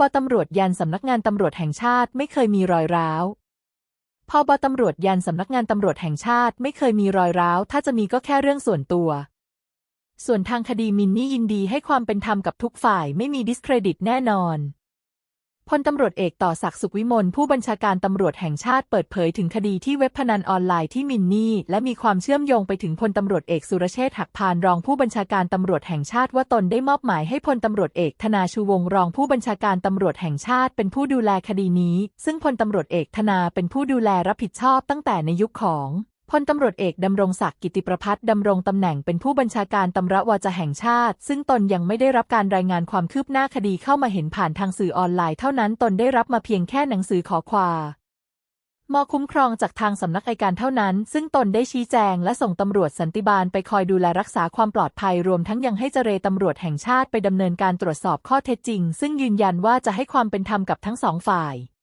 บตำรวจยันสำนักงานตำรวจแห่งชาติไม่เคยมีรอยร้าวพบตำรวจยันสำนักงานตำรวจแห่งชาติไม่เคยมีรอยร้าว ถ้าจะมีก็แค่เรื่องส่วนตัว ส่วนทางคดีมินนี่ยินดีให้ความเป็นธรรมกับทุกฝ่ายไม่มีดิสเครดิตแน่นอน พลตำรวจเอกต่อศักดิ์สุขวิมลผู้บัญชาการตำรวจแห่งชาติเปิดเผยถึงคดีที่เว็บพนันออนไลน์ที่มินนี่ และมีความเชื่อมโยงไปถึงพลตำรวจเอกสุรเชษฐ์หักพานรองผู้บัญชาการตำรวจแห่งชาติว่าตนได้มอบหมายให้พลตำรวจเอกธนาชูวงศ์รองผู้บัญชาการตำรวจแห่งชาติเป็นผู้ดูแลคดีนี้ ซึ่งพลตำรวจเอกธนาเป็นผู้ดูแลรับผิดชอบตั้งแต่ในยุคของ พลตำรวจเอกดำรงศักดิ์กิติประพัฒน์ดำรงตำแหน่งเป็นผู้บัญชาการตำรวจแห่งชาติ ซึ่งตนยังไม่ได้รับการรายงานความคืบหน้าคดีเข้ามาเห็นผ่านทางสื่อออนไลน์เท่านั้นตนได้รับมาเพียงแค่หนังสือขอความมอคุ้มครองจากทางสำนักอัยการเท่านั้น ซึ่งตนได้ชี้แจงและส่งตำรวจสันติบาลไปคอยดูแลรักษาความปลอดภัยรวมทั้งยังให้เจรตำรวจแห่งชาติไปดำเนินการตรวจสอบข้อเท็จจริง ซึ่งยืนยันว่าจะให้ความเป็นธรรมกับทั้งสองฝ่าย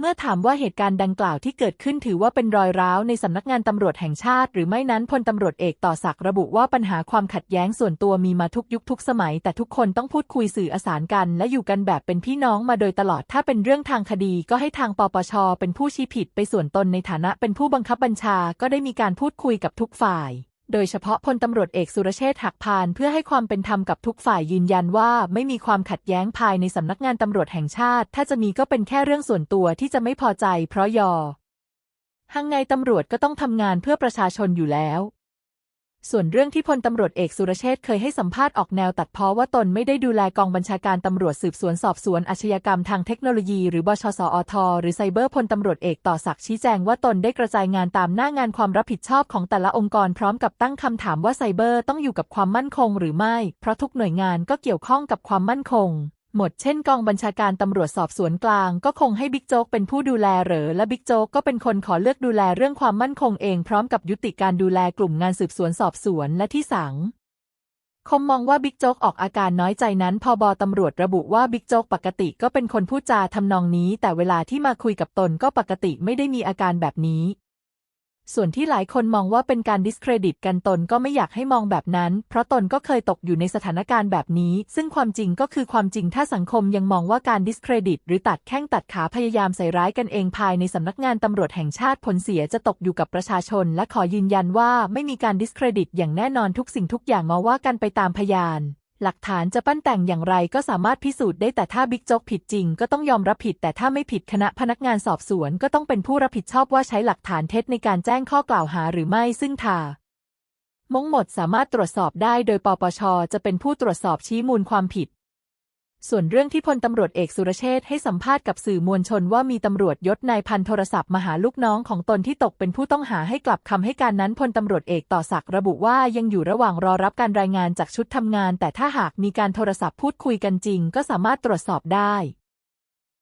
เมื่อถามว่าเหตุการณ์ดังกล่าวที่เกิดขึ้นถือว่าเป็นรอยร้าวในสำนักงานตำรวจแห่งชาติ หรือไม่นั้นพลตำรวจเอกต่อศักดิ์ระบุว่าปัญหาความขัดแย้งส่วนตัวมีมาทุกยุคทุกสมัย แต่ทุกคนต้องพูดคุยสื่ออสารกัน และอยู่กันแบบเป็นพี่น้องมาโดยตลอดถ้าเป็นเรื่องทางคดีก็ให้ทางปปชเป็นผู้ชี้ผิดไปส่วนตนในฐานะเป็นผู้บังคับบัญชาก็ได้มีการพูดคุยกับทุกฝ่าย โดยเฉพาะพลตำรวจเอกสุรเชษฐ์หักพานเพื่อให้ความเป็นธรรมกับทุกฝ่ายยืนยันว่าไม่มีความขัดแย้งภายในสำนักงานตำรวจแห่งชาติ ถ้าจะมีก็เป็นแค่เรื่องส่วนตัวที่จะไม่พอใจ เพราะยอหังไงตำรวจก็ต้องทำงานเพื่อประชาชนอยู่แล้ว ส่วนเรื่องที่พลตำรวจเอกสุรเชษฐ์เคยให้สัมภาษณ์ออกแนวตัดพ้อว่าตนไม่ได้ดูแลกองบัญชาการตำรวจสืบสวนสอบสวนอาชญากรรมทางเทคโนโลยีหรือบชสอทหรือไซเบอร์พลตำรวจเอกต่อศักดิ์ชี้แจงว่าตนได้กระจายงานตามหน้างานความรับผิดชอบของแต่ละองค์กรพร้อมกับตั้งคำถามว่าไซเบอร์ต้องอยู่กับความมั่นคงหรือไม่ เพราะทุกหน่วยงานก็เกี่ยวข้องกับความมั่นคง หมดเช่นกองบัญชาการตำรวจสอบสวนกลาง ก็คงให้บิ๊กโจ๊กเป็นผู้ดูแลเหรอและบิ๊กโจ๊กก็เป็นคนขอเลือกดูแลเรื่องความมั่นคงเองพร้อมกับยุติการดูแลกลุ่มงานสืบสวนสอบสวนและที่สังคมมองว่าบิ๊กโจ๊กออกอาการน้อยใจนั้นพอบอตำรวจระบุว่าบิ๊กโจ๊กปกติก็เป็นคนพูดจาทำนองนี้ แต่เวลาที่มาคุยกับตนก็ปกติไม่ได้มีอาการแบบนี้ ส่วนที่หลายคนมองว่าเป็นการดิสเครดิตกันตนก็ไม่อยากให้มองแบบนั้น เพราะตนก็เคยตกอยู่ในสถานการณ์แบบนี้ ซึ่งความจริงก็คือความจริงถ้าสังคมยังมองว่าการดิสเครดิต หรือตัดแข้งตัดขาพยายามใส่ร้ายกันเองภายในสำนักงานตำรวจแห่งชาติผลเสียจะตกอยู่กับประชาชน และขอยืนยันว่าไม่มีการดิสเครดิตอย่างแน่นอนทุกสิ่งทุกอย่างมาว่ากันไปตามพยาน หลักฐานจะปั้นแต่งอย่างไรก็สามารถพิสูจน์ได้แต่ถ้าบิ๊กโจ๊กผิดจริงก็ต้องยอมรับผิด แต่ถ้าไม่ผิดคณะพนักงานสอบสวนก็ต้องเป็นผู้รับผิดชอบว่าใช้หลักฐานเท็จในการแจ้งข้อกล่าวหาหรือไม่ซึ่งทามงหมดสามารถตรวจสอบได้โดยปปชจะเป็นผู้ตรวจสอบชี้มูลความผิด ส่วนเรื่องที่พลตำรวจเอกสุรเชษให้สัมภาษณ์กับสื่อมวลชนว่ามีตำรวจยศนายพันโทรศัพท์มาหาลูกน้องของตนที่ตกเป็นผู้ต้องหาให้กลับคำให้การนั้นพลตำรวจเอกต่อศักดิ์ระบุว่ายังอยู่ระหว่างรอรับการรายงานจากชุดทำงาน แต่ถ้าหากมีการโทรศัพท์พูดคุยกันจริง ก็สามารถตรวจสอบได้